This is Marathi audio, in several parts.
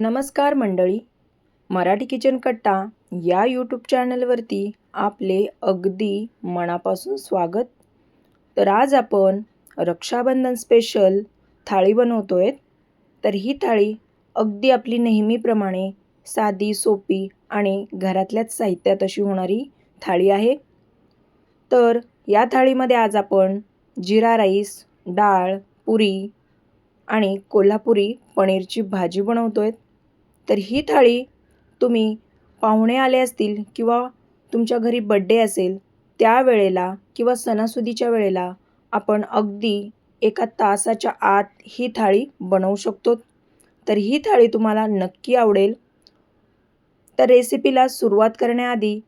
नमस्कार मंडळी. मराठी किचन कट्टा या यूट्यूब चॅनलवरती आपले अगदी मनापासून स्वागत. तर आज आपण रक्षाबंधन स्पेशल थाळी बनवतो आहे तर ही थाळी अगदी आपली नेहमीप्रमाणे साधी सोपी आणि घरातल्याच साहित्यात अशी होणारी थाळी आहे. तर या थाळीमध्ये आज आपण जिरा राईस डाळ पुरी आणि कोल्हापुरी पनीरची भाजी बनवतो आहेत तर ही थाळी तुम्ही पाहुणे आले असतील किंवा तुमच्या घरी बड्डे असेल त्यावेळेला किंवा सणासुदीच्या वेळेला आपण अगदी एका तासाच्या आत ही थाळी बनवू शकतो. तर ही थाळी तुम्हाला नक्की आवडेल. तर रेसिपीला सुरुवात करण्याआधी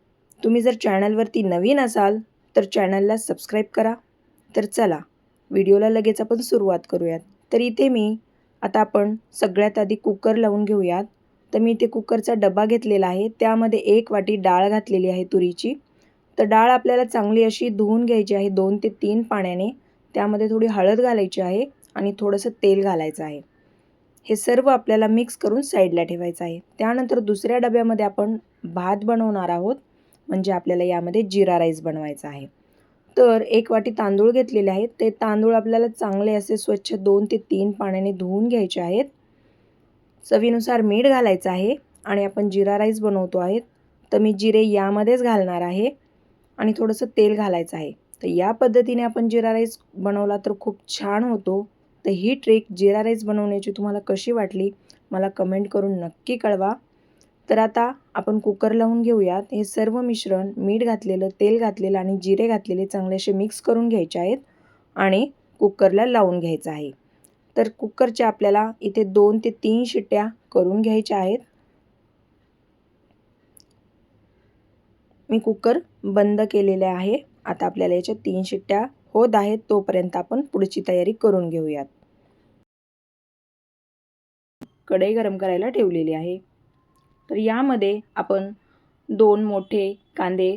तुम्ही जर चॅनलवरती नवीन असाल तर चॅनलला सबस्क्राईब करा. तर चला व्हिडिओला लगेच आपण सुरुवात करूयात. तर इथे मी आता आपण सगळ्यात आधी कुकर लावून घेऊयात. तर मी इथे कुकरचा डबा घेतलेला आहे. त्यामध्ये एक वाटी डाळ घातलेली आहे तुरीची. तर डाळ आपल्याला चांगली अशी धुवून घ्यायची आहे दोन ते तीन पाण्याने. त्यामध्ये थोडी हळद घालायची आहे आणि थोडंसं तेल घालायचं आहे. हे सर्व आपल्याला मिक्स करून साईडला ठेवायचं आहे. त्यानंतर दुसऱ्या डब्यामध्ये आपण भात बनवणार आहोत. म्हणजे आपल्याला यामध्ये जिरा राईस बनवायचा आहे. तर एक वाटी तांदूळ घेतलेले आहेत. ते तांदूळ आपल्याला चांगले असे स्वच्छ दोन ते तीन पाण्याने धुवून घ्यायचे आहेत. चवीनुसार मीठ घालायचं आहे आणि आपण जिरा राईस बनवतो आहेत तर मी जिरे यामध्येच घालणार आहे आणि थोडंसं तेल घालायचं आहे. तर या पद्धतीने आपण जिरा राईस बनवला तर खूप छान होतो. तर ही ट्रिक जिरा राईस बनवण्याची तुम्हाला कशी वाटली मला कमेंट करून नक्की कळवा. तर आता आपण कुकर लावून घेऊयात. हे सर्व मिश्रण मीठ घातलेलं तेल घातलेलं आणि जिरे घातलेले चांगले असे मिक्स करून घ्यायचे आहेत आणि कुकरला लावून घ्यायचं आहे. तर कुकरच्या आपल्याला इथे दोन ते तीन शिट्ट्या करून घ्यायच्या आहेत. मी कुकर बंद केलेले आहे. आता आपल्याला याच्या तीन शिट्ट्या होत आहेत. तोपर्यंत आपण पुढची तयारी करून घेऊयात. कढई गरम करायला ठेवलेली आहे. तर यामध्ये आपण दोन मोठे कांदे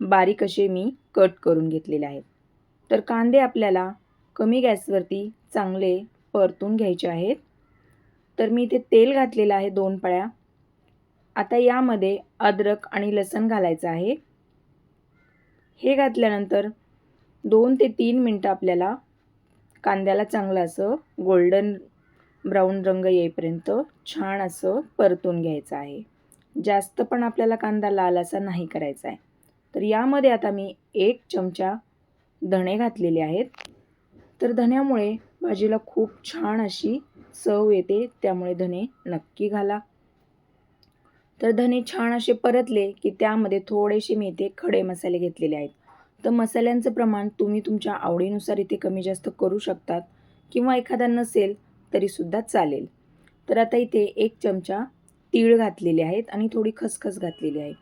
बारीक असे मी कट करून घेतलेले आहेत. तर कांदे आपल्याला कमी गॅसवरती चांगले परतून घ्यायचे आहेत. तर मी इथे तेल घातलेलं आहे दोन पळ्या. आता यामध्ये अद्रक आणि लसण घालायचं आहे. हे घातल्यानंतर दोन ते तीन मिनटं आपल्याला कांद्याला चांगलं असं गोल्डन ब्राऊन रंग येईपर्यंत छान असं परतून घ्यायचं आहे. जास्त पण आपल्याला कांदा लाल असा नाही करायचा आहे. तर यामध्ये आता मी एक चमचा धणे घातलेले आहेत. तर धण्यामुळे भाजीला खूप छान अशी चव येते त्यामुळे धने नक्की घाला. तर धने छान असे परतले की त्यामध्ये थोडेसे मी इथे खडे मसाले घेतलेले आहेत. तर मसाल्यांचं प्रमाण तुम्ही तुमच्या आवडीनुसार इथे कमी जास्त करू शकतात किंवा एखादा नसेल तरीसुद्धा चालेल. तर आता इथे एक चमचा तीळ घातलेले आहेत आणि थोडी खसखस घातलेली आहे.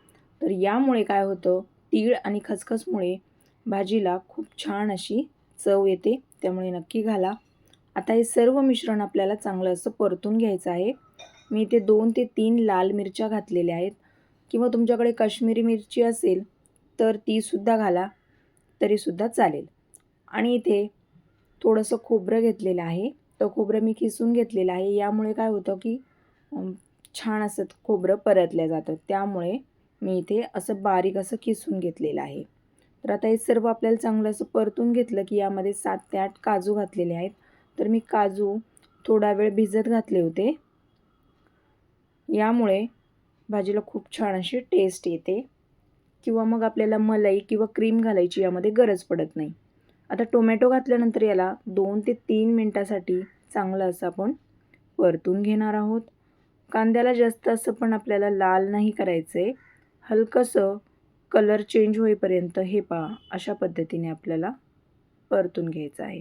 तर यामुळे काय होतं तीळ आणि खसखसमुळे भाजीला खूप छान अशी चव येते त्यामुळे नक्की घाला. आता हे सर्व मिश्रण आपल्याला चांगलं असं परतून घ्यायचं आहे. मी इथे दोन ते तीन लाल मिरच्या घातलेल्या आहेत. किंवा तुमच्याकडे काश्मीरी मिरची असेल तर तीसुद्धा घाला तरीसुद्धा चालेल. आणि इथे थोडंसं खोबरं घेतलेलं आहे. तर खोबरं मी खिसून घेतलेलं आहे. यामुळे काय होतं की छान असं खोबरं परतलं जातं. त्यामुळे मी इथे असं बारीक असं किसून घेतलेलं आहे. तर आता हे सर्व आपल्याला चांगलं असं परतून घेतलं की यामध्ये सात ते आठ काजू घातलेले आहेत. तर मी काजू थोडा वेळ भिजत घातले होते. यामुळे भाजीला खूप छान अशी टेस्ट येते. किंवा मग आपल्याला मलाई किंवा क्रीम घालायची यामध्ये गरज पडत नाही. आता टोमॅटो घातल्यानंतर याला दोन ते तीन मिनटासाठी चांगलं असं आपण परतून घेणार आहोत. कांद्याला जास्त असं पण आपल्याला लाल नाही करायचं आहे हलकंसं कलर चेंज होईपर्यंत हे पहा अशा पद्धतीने आपल्याला परतून घ्यायचं आहे.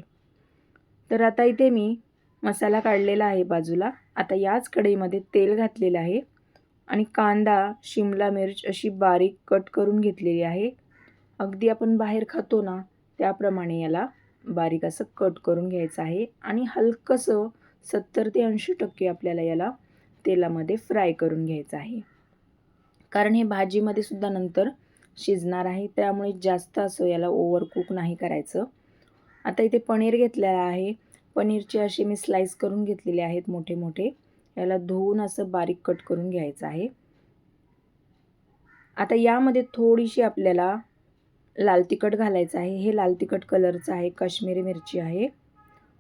तर आता इथे मी मसाला काढलेला आहे बाजूला. आता याच कढईमध्ये तेल घातलेलं आहे आणि कांदा शिमला मिर्च अशी बारीक कट करून घेतलेली आहे. अगदी आपण बाहेर खातो ना त्याप्रमाणे याला बारीक असं कट करून घ्यायचं आहे आणि हलकंसं सत्तर ते ऐंशी टक्के आपल्याला याला तेलामध्ये फ्राय करून घ्यायचं आहे. कारण हे भाजीमध्ये सुद्धा नंतर शिजणार आहे त्यामुळे जास्त असं याला ओव्हर कुक नाही करायचं. आता इथे पनीर घेतलेलं आहे. पनीरचे असे मी स्लाईस करून घेतलेले आहेत मोठे मोठे याला धुवून असं बारीक कट करून घ्यायचं आहे. आता यामध्ये थोडीशी आपल्याला लाल तिखट घालायचं आहे. हे लाल तिखट कलरचं आहे. काश्मीरी मिरची आहे.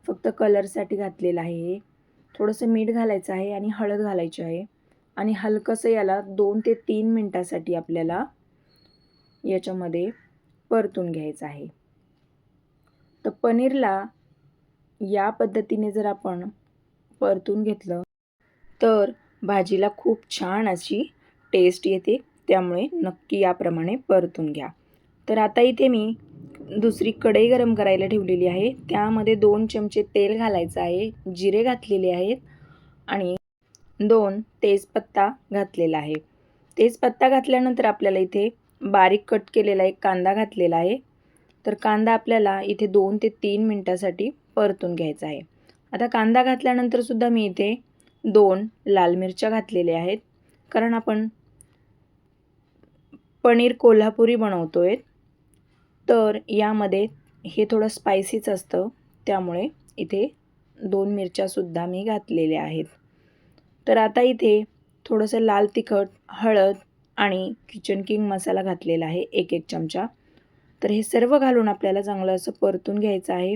फक्त कलरसाठी घातलेलं आहे हे. थोडंसं मीठ घालायचं आहे आणि हळद घालायची आहे. आणि हलकंसं याला दोन ते तीन मिनटासाठी आपल्याला याच्यामध्ये परतून घ्यायचं आहे. तर पनीरला या पद्धतीने जर आपण परतून घेतलं तर भाजीला खूप छान अशी टेस्ट येते. त्यामुळे नक्की याप्रमाणे परतून घ्या. तर आता इथे मी दुसरी कढई गरम करायला ठेवलेली आहे. त्यामध्ये दोन चमचे तेल घालायचं आहे. जिरे घातलेले आहेत आणि दोन तेजपत्ता घातलेला आहे. तेजपत्ता घातल्यानंतर आपल्याला इथे बारीक कट केलेला एक कांदा घातलेला आहे. तर कांदा आपल्याला इथे दोन ते तीन मिनटासाठी परतून घ्यायचा आहे. आता कांदा घातल्यानंतरसुद्धा मी इथे दोन लाल मिरच्या घातलेल्या आहेत. कारण आपण पनीर कोल्हापुरी बनवतो आहे तर यामध्ये हे थोडं स्पायसीच असतं. त्यामुळे इथे दोन मिरच्यासुद्धा मी घातलेल्या आहेत. तर आता इथे थोडंसं लाल तिखट हळद आणि किचन किंग मसाला घातलेला आहे. एक एक चमचा. तर हे सर्व घालून आपल्याला चांगलं असं परतून घ्यायचं आहे.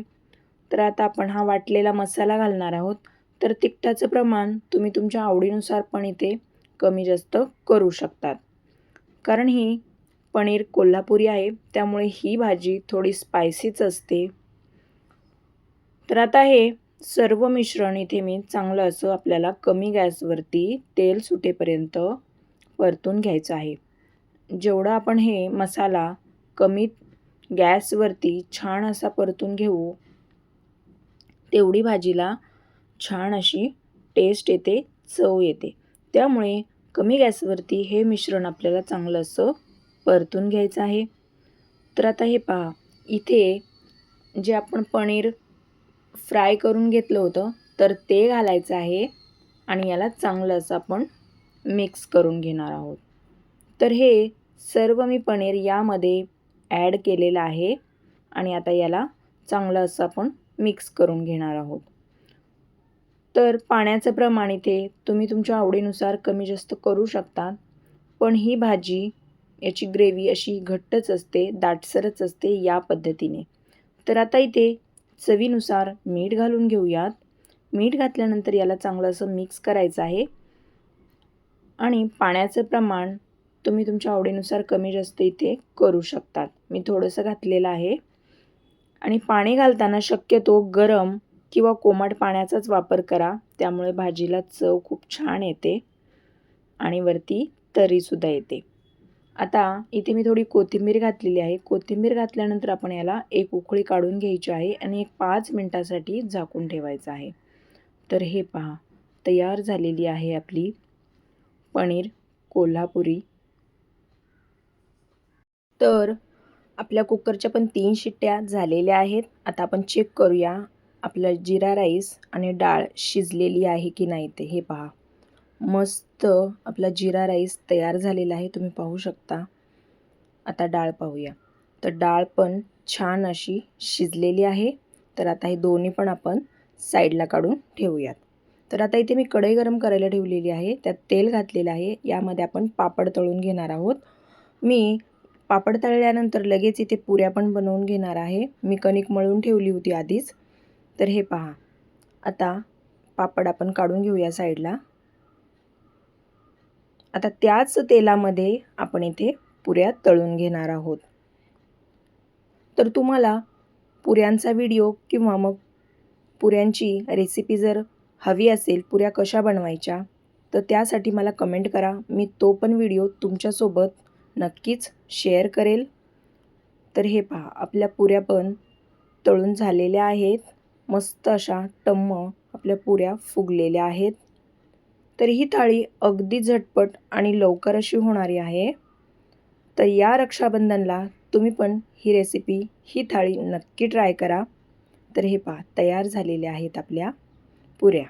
तर आता आपण हा वाटलेला मसाला घालणार आहोत. तर तिखटाचं प्रमाण तुम्ही तुमच्या आवडीनुसार पण इथे कमी जास्त करू शकतात. कारण ही पनीर कोल्हापुरी आहे त्यामुळे ही भाजी थोडी स्पायसीच असते. तर आता हे सर्व मिश्रण इथे मी चांगलं असं आपल्याला कमी गॅसवरती तेल सुटेपर्यंत परतून घ्यायचं आहे. जेवढं आपण हे मसाला कमी गॅसवरती छान असा परतून घेऊ. तेवढी भाजीला छान अशी टेस्ट येते चव येते. त्यामुळे कमी गॅसवरती हे मिश्रण आपल्याला चांगलं असं परतून घ्यायचं आहे. तर आता हे पहा इथे जे आपण पनीर फ्राय करून घेतलं होतं तर ते घालायचं आहे आणि याला चांगलं असं आपण मिक्स करून घेणार आहोत. तर हे सर्व मी पनीर यामध्ये ॲड केलेलं आहे. आणि आता याला चांगलं असं आपण मिक्स करून घेणार आहोत. तर पाण्याचं प्रमाण इथे तुम्ही तुमच्या आवडीनुसार कमी जास्त करू शकता पण ही भाजी याची ग्रेव्ही अशी घट्टच असते दाटसरच असते या पद्धतीने. तर आता इथे चवीनुसार मीठ घालून घेऊयात. मीठ घातल्यानंतर याला चांगलं असं मिक्स करायचं आहे. आणि पाण्याचं प्रमाण तुम्ही तुमच्या आवडीनुसार कमी जास्त इथे करू शकतात. मी थोडंसं घातलेलं आहे. आणि पाणी घालताना शक्यतो गरम किंवा कोमट पाण्याचाच वापर करा. त्यामुळे भाजीला चव खूप छान येते आणि वरती तरीसुद्धा येते. आता इथे मी थोडी कोथिंबीर घातलेली आहे. कोथिंबीर घातल्यानंतर आपण याला एक उकळी काढून घ्यायची आहे आणि एक पाच मिनटासाठी झाकून ठेवायचं आहे. तर हे पहा तयार झालेली आहे आपली पनीर कोल्हापुरी. तर आपल्या कुकरच्या पण तीन शिट्ट्या झालेल्या आहेत. आता आपण चेक करूया आपला जिरा राईस आणि डाळ शिजलेली आहे की नाही ते. हे पहा. मस्त आपला जिरा राईस तयार झालेला आहे. तुम्ही पाहू शकता. आता डाळ पाहूया. तर डाळ पण छान अशी शिजलेली आहे. तर आता हे दोन्ही पण आपण साईडला काढून ठेवूयात. तर आता इथे मी कढई गरम करायला ठेवलेली आहे. त्यात तेल घातलेलं आहे. यामध्ये आपण पापड तळून घेणार आहोत. मी पापड तळल्यानंतर लगेच इथे पुऱ्या पण बनवून घेणार आहे. मी कणिक मळून ठेवली होती आधीच. तर हे पहा. आता पापड आपण काढून घेऊया साईडला. आता त्याच तेलामध्ये आपण इथे पुऱ्या तळून घेणार आहोत. तर तुम्हाला पुऱ्यांचा व्हिडिओ किंवा मग पुऱ्यांची रेसिपी जर हवी असेल पुऱ्या कशा बनवायच्या तर त्यासाठी मला कमेंट करा. मी तो पण व्हिडिओ तुमच्यासोबत नक्कीच शेअर करेल. तर हे पहा आपल्या पुऱ्या पण तळून झालेल्या आहेत. मस्त अशा टम्म आपल्या पुऱ्या फुगलेल्या आहेत. तर ही थाळी अगदी झटपट आणि लवकर अशी होणारी आहे. तर या रक्षाबंधनला तुम्ही पण ही रेसिपी ही थाळी नक्की ट्राय करा. तर हे पहा तयार झालेल्या आहेत आपल्या पुऱ्या.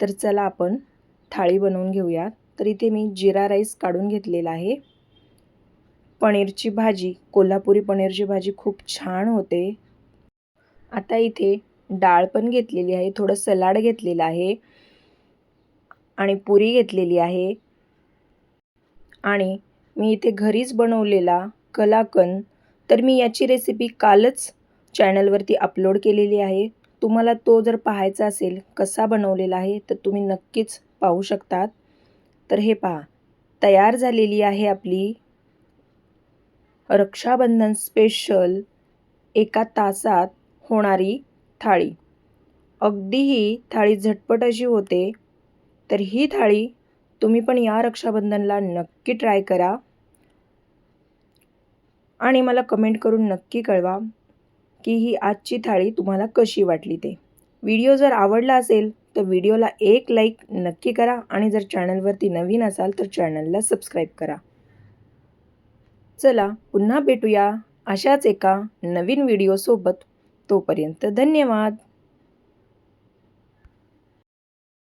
तर चला आपण थाळी बनवून घेऊयात. तर इथे मी जिरा राईस काढून घेतलेला आहे. पनीरची भाजी कोल्हापुरी पनीरची भाजी खूप छान होते. आता इथे डाळ पण घेतलेली आहे थोडं सलाड घेतलेलं आहे आणि पुरी घेतलेली आहे. आणि मी इथे घरीच बनवलेला कलाकंद. तर मी याची रेसिपी कालच चॅनलवरती अपलोड केलेली आहे. तुम्हाला तो जर पाहायचा असेल कसा बनवलेला आहे तर तुम्ही नक्कीच पाहू शकतात. तर हे पहा तयार झालेली आहे आपली रक्षाबंधन स्पेशल एका तासात होणारी थाळी. अगदी ही थाळी झटपट अशी होते तर ही थाळी तुम्ही पण या रक्षाबंधनला नक्की ट्राय करा. आणि मला कमेंट करून नक्की कळवा की ही आजची थाळी तुम्हाला कशी वाटली ते. व्हिडिओ जर आवडला असेल तर व्हिडिओला एक लाईक नक्की करा. आणि जर चॅनलवरती नवीन असाल तर चॅनलला सबस्क्राईब करा. चला पुन्हा भेटूया अशाच एका नवीन व्हिडिओसोबत तोपर्यंत धन्यवाद.